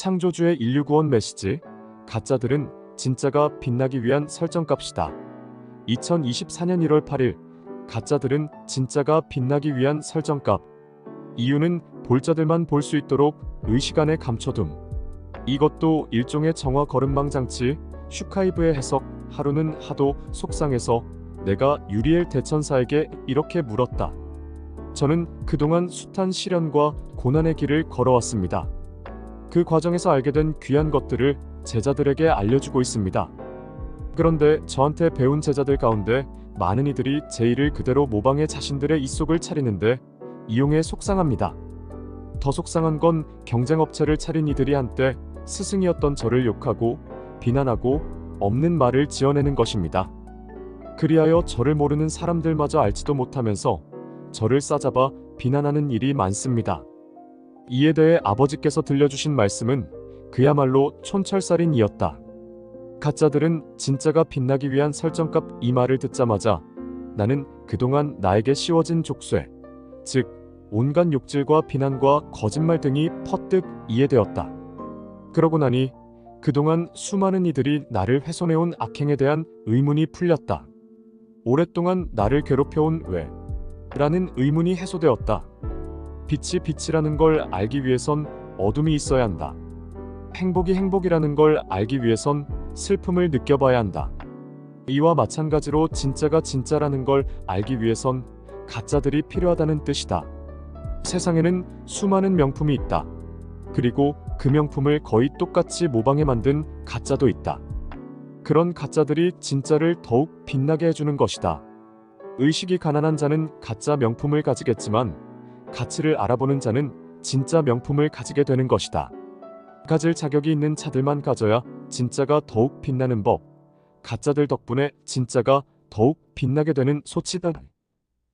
창조주의 인류 구원 메시지 가짜들은 진짜가 빛나기 위한 설정값이다. 2024년 1월 8일 가짜들은 진짜가 빛나기 위한 설정값 이유는 볼자들만 볼 수 있도록 의시간에 감춰둠 이것도 일종의 정화 거름망 장치 슈카이브의 해석 하루는 하도 속상해서 내가 유리엘 대천사에게 이렇게 물었다. 저는 그동안 숱한 시련과 고난의 길을 걸어왔습니다. 그 과정에서 알게 된 귀한 것들을 제자들에게 알려주고 있습니다. 그런데 저한테 배운 제자들 가운데 많은 이들이 제 일을 그대로 모방해 자신들의 입속을 차리는데 이용해 속상합니다. 더 속상한 건 경쟁업체를 차린 이들이 한때 스승이었던 저를 욕하고 비난하고 없는 말을 지어내는 것입니다. 그리하여 저를 모르는 사람들마저 알지도 못하면서 저를 싸잡아 비난하는 일이 많습니다. 이에 대해 아버지께서 들려주신 말씀은 그야말로 촌철살인이었다. 가짜들은 진짜가 빛나기 위한 설정값 이 말을 듣자마자 나는 그동안 나에게 씌워진 족쇄, 즉 온갖 욕질과 비난과 거짓말 등이 퍼뜩 이해되었다. 그러고 나니 그동안 수많은 이들이 나를 훼손해온 악행에 대한 의문이 풀렸다. 오랫동안 나를 괴롭혀온 왜? 라는 의문이 해소되었다. 빛이 빛이라는 걸 알기 위해선 어둠이 있어야 한다. 행복이 행복이라는 걸 알기 위해선 슬픔을 느껴봐야 한다. 이와 마찬가지로 진짜가 진짜라는 걸 알기 위해선 가짜들이 필요하다는 뜻이다. 세상에는 수많은 명품이 있다. 그리고 그 명품을 거의 똑같이 모방해 만든 가짜도 있다. 그런 가짜들이 진짜를 더욱 빛나게 해주는 것이다. 의식이 가난한 자는 가짜 명품을 가지겠지만 가치를 알아보는 자는 진짜 명품을 가지게 되는 것이다. 가질 자격이 있는 차들만 가져야 진짜가 더욱 빛나는 법. 가짜들 덕분에 진짜가 더욱 빛나게 되는 소치다.